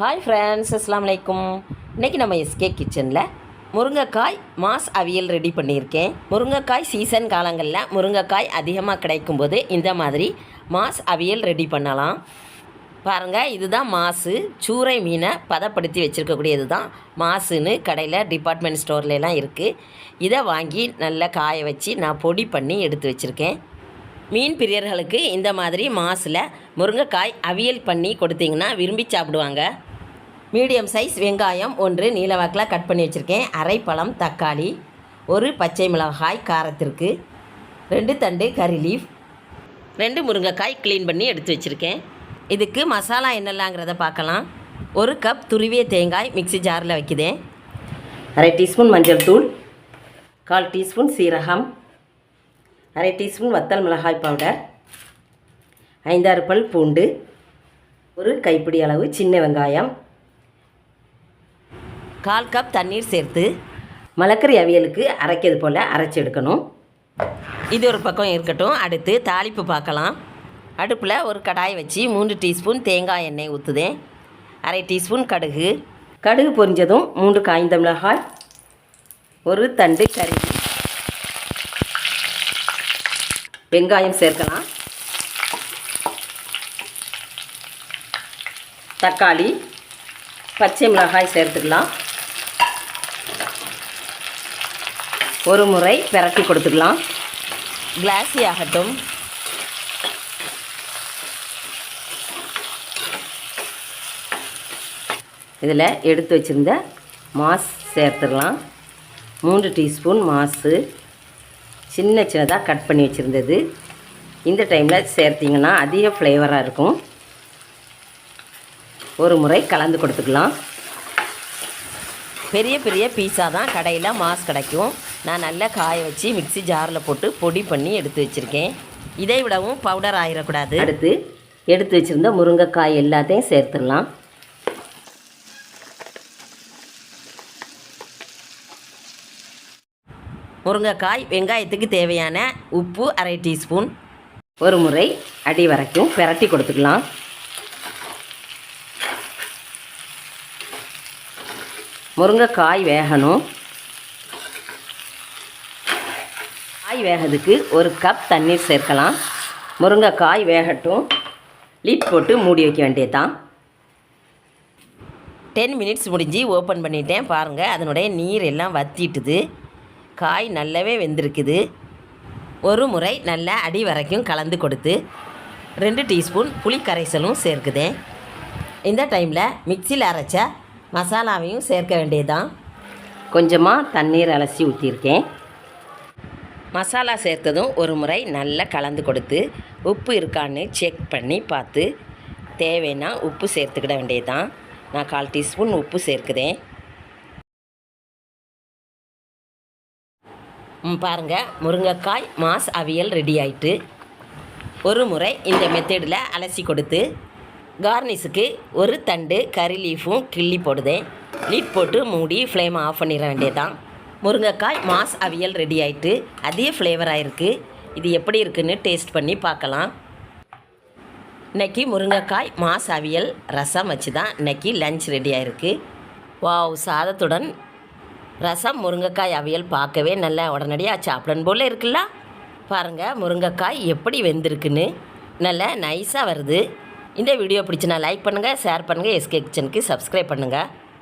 Hi friends அஸ்லாம் வலைக்கும் இன்றைக்கி நம்ம எஸ்கே கிச்சனில் முருங்கைக்காய் மாஸ் அவியல் ரெடி பண்ணியிருக்கேன். முருங்கைக்காய் சீசன் காலங்களில் முருங்கைக்காய் அதிகமாக கிடைக்கும்போது இந்த மாதிரி மாஸ் அவியல் ரெடி பண்ணலாம். பாருங்கள் இதுதான் மாசு. சூறை மீனை பதப்படுத்தி வச்சுருக்கக்கூடியது தான் மாசுன்னு கடையில் டிபார்ட்மெண்ட் ஸ்டோர்லலாம் இருக்குது இதை வாங்கி நல்லா காய வச்சு நான் பொடி பண்ணி எடுத்து வச்சுருக்கேன். மீன் பிரியர்களுக்கு இந்த மாதிரி மாசில் முருங்கைக்காய் அவியல் பண்ணி கொடுத்தீங்கன்னா விரும்பி சாப்பிடுவாங்க. மீடியம் சைஸ் வெங்காயம் ஒன்று நீலவாக்கில் கட் பண்ணி வச்சுருக்கேன். அரைப்பழம் தக்காளி ஒரு பச்சை மிளகாய் காரத்திற்கு ரெண்டு தண்டு கறி லீஃப் ரெண்டு முருங்கைக்காய் க்ளீன் பண்ணி எடுத்து வச்சுருக்கேன். இதுக்கு மசாலா என்னெல்லாங்கிறத பார்க்கலாம். ஒரு கப் துருவிய தேங்காய் மிக்ஸி ஜாரில் வைக்குதேன். அரை டீஸ்பூன் மஞ்சள் தூள் கால் டீஸ்பூன் சீரகம் அரை டீஸ்பூன் வத்தல் மிளகாய் பவுடர் ஐந்தாறு பல் பூண்டு ஒரு கைப்பிடி அளவு சின்ன வெங்காயம் கால் கப் தண்ணீர் சேர்த்து மலக்கறி அவியலுக்கு அரைக்கிறது போல் அரைச்சி எடுக்கணும். இது ஒரு பக்கம் இருக்கட்டும். அடுத்து தாளிப்பு பார்க்கலாம். அடுப்பில் ஒரு கடாய் வச்சு மூன்று டீஸ்பூன் தேங்காய் எண்ணெய் ஊற்றுதேன் அரை டீஸ்பூன் கடுகு. கடுகு பொரிஞ்சதும் மூன்று காய்ந்த மிளகாய் ஒரு தண்டு கறி. வெங்காயம் சேர்க்கலாம். தக்காளி பச்சை மிளகாய் சேர்த்துக்கலாம். ஒரு முறை பிரட்டி கொடுத்துக்கலாம். கிளாஸி ஆகட்டும். இதில் எடுத்து வச்சுருந்த மாஸ் சேர்த்துடலாம். மூன்று டீஸ்பூன் மாஸு சின்ன சின்னதாக கட் பண்ணி வச்சுருந்தது. இந்த டைமில் சேர்த்திங்கன்னா அதிக ஃப்ளேவராக இருக்கும். ஒரு முறை கலந்து கொடுத்துக்கலாம். பெரிய பெரிய பீஸாக தான் கடையில் மாஸ் கிடைக்கும். நான் நல்லா காய வச்சு மிக்ஸி ஜாரில் போட்டு பொடி பண்ணி எடுத்து வச்சுருக்கேன். இதை விடவும் பவுடர் ஆயிடக்கூடாது அடுத்து எடுத்து வச்சுருந்த முருங்கைக்காய் எல்லாத்தையும் சேர்த்துடலாம். முருங்கைக்காய் வெங்காயத்துக்கு தேவையான உப்பு அரை டீஸ்பூன். ஒரு முறை அடி வரைக்கும் பிரட்டி கொடுத்துக்கலாம். முருங்கைக்காய் வேகணும். காய் வேகிறதுக்கு ஒரு கப் தண்ணீர் சேர்க்கலாம். முருங்கைக்காய் வேகட்டும். லிட் போட்டு மூடி வைக்க வேண்டியது தான் டென் மினிட்ஸ் முடிஞ்சு ஓப்பன் பண்ணிட்டேன். பாருங்கள் அதனுடைய நீர் எல்லாம் வத்திட்டுது. காய் நல்லாவே வெந்திருக்குது. ஒரு முறை நல்லா அடி வரைக்கும் கலந்து கொடுத்து ரெண்டு டீஸ்பூன் புளி கரைசலும் சேர்க்குதேன் இந்த டைமில் மிக்சியில் அரைச்ச மசாலாவையும் சேர்க்க வேண்டியதுதான். கொஞ்சமாக தண்ணீர் அலசி ஊற்றிருக்கேன் மசாலா சேர்த்ததும் ஒரு முறை நல்லா கலந்து கொடுத்து உப்பு இருக்கான்னு செக் பண்ணி பார்த்து தேவைன்னா உப்பு சேர்த்துக்கிட வேண்டியதுதான். நான் கால் டீஸ்பூன் உப்பு சேர்க்குதேன். பாருங்கள் முருங்கைக்காய் மாஸ் அவியல் ரெடி ஆயிட்டு. ஒரு முறை இந்த மெத்தடில் அலசி கொடுத்து கார்னிஷுக்கு ஒரு தண்டு கறி லீஃபும் கிள்ளி போடுதேன். லீட் போட்டு மூடி ஃப்ளேமை ஆஃப் பண்ணிட வேண்டியதான் முருங்கைக்காய் மாஸ் அவியல் ரெடி ஆயிட்டு அதே ஃப்ளேவராக இருக்குது இது எப்படி இருக்குன்னு டேஸ்ட் பண்ணி பார்க்கலாம். இன்றைக்கி முருங்கைக்காய் மாஸ் அவியல் ரசம் வச்சு தான் இன்றைக்கி லஞ்ச் ரெடி ஆயிருக்கு. வாவ் சாதத்துடன் ரசம் முருங்கைக்காய் அவியல் பார்க்கவே நல்லா உடனடியாக சாப்பிடணும் போல் இருக்குல்ல? பாருங்கள் முருங்கைக்காய் எப்படி வெந்திருக்குன்னு. நல்லா நைஸாக வருது. இந்த வீடியோ பிடிச்சினா லைக் பண்ணுங்கள் ஷேர் பண்ணுங்கள் எஸ்கே கிச்சனுக்கு சப்ஸ்கிரைப் பண்ணுங்கள்